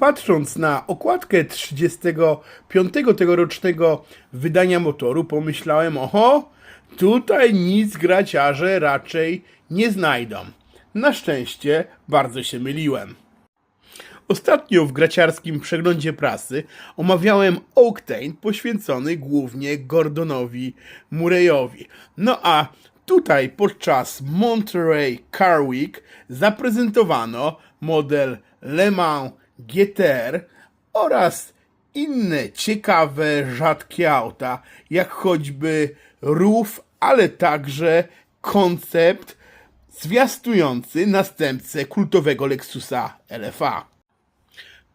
Patrząc na okładkę 35 tegorocznego wydania motoru, pomyślałem, oho, tutaj nic graciarze raczej nie znajdą. Na szczęście bardzo się myliłem. Ostatnio w graciarskim przeglądzie prasy omawiałem Octane poświęcony głównie Gordonowi Murrayowi. No a tutaj podczas Monterey Car Week zaprezentowano model Le Mans GTR oraz inne ciekawe, rzadkie auta, jak choćby RUF, ale także koncept zwiastujący następcę kultowego Lexusa LFA.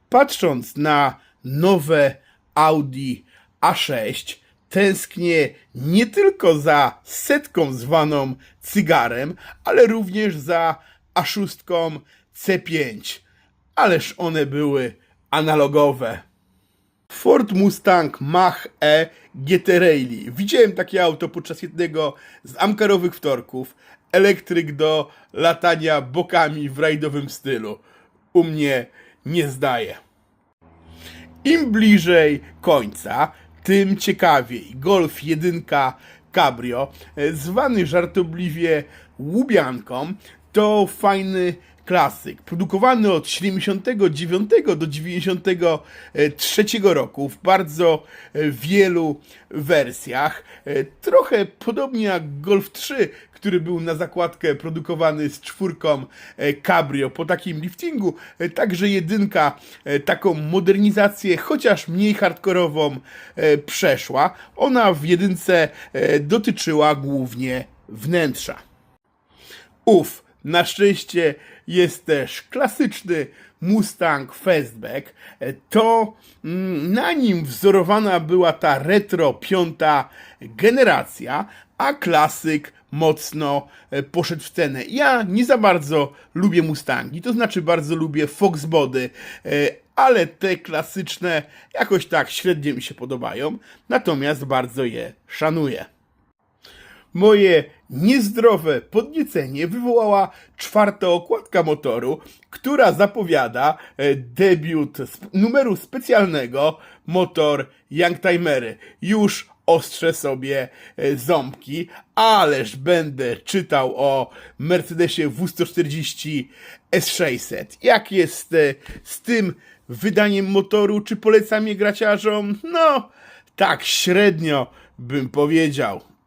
Patrząc na nowe Audi A6, tęsknię nie tylko za setką zwaną cygarem, ale również za A6 C5. Ależ one były analogowe. Ford Mustang Mach-E GT Rally. Widziałem takie auto podczas jednego z amkarowych wtorków. Elektryk do latania bokami w rajdowym stylu. U mnie nie zdaje. Im bliżej końca, tym ciekawiej. Golf 1 Cabrio, e, zwany żartobliwie łubianką, to fajny klasyk. Produkowany od 79 do 93 roku w bardzo e, wielu wersjach. E, Trochę podobnie jak Golf 3, który był na zakładkę produkowany z czwórką e, Cabrio po takim liftingu. Także jedynka taką modernizację, chociaż mniej hardkorową, przeszła. Ona w jedynce dotyczyła głównie wnętrza. Uf, na szczęście jest też klasyczny Mustang Fastback. E, To mm, na nim wzorowana była ta retro piąta generacja, a klasyk mocno e, poszedł w cenę. Ja nie za bardzo lubię Mustangi, to znaczy bardzo lubię Foxbody, e, ale te klasyczne jakoś tak średnio mi się podobają, natomiast bardzo je szanuję. Moje niezdrowe podniecenie wywołała czwarta okładka motoru, która zapowiada e, debiut numeru specjalnego motor Youngtimery. Już ostrzę sobie e, ząbki, ależ będę czytał o Mercedesie W140 S600. Jak jest e, z tym wydaniem motoru? Czy polecam je graciarzom? No, tak średnio bym powiedział.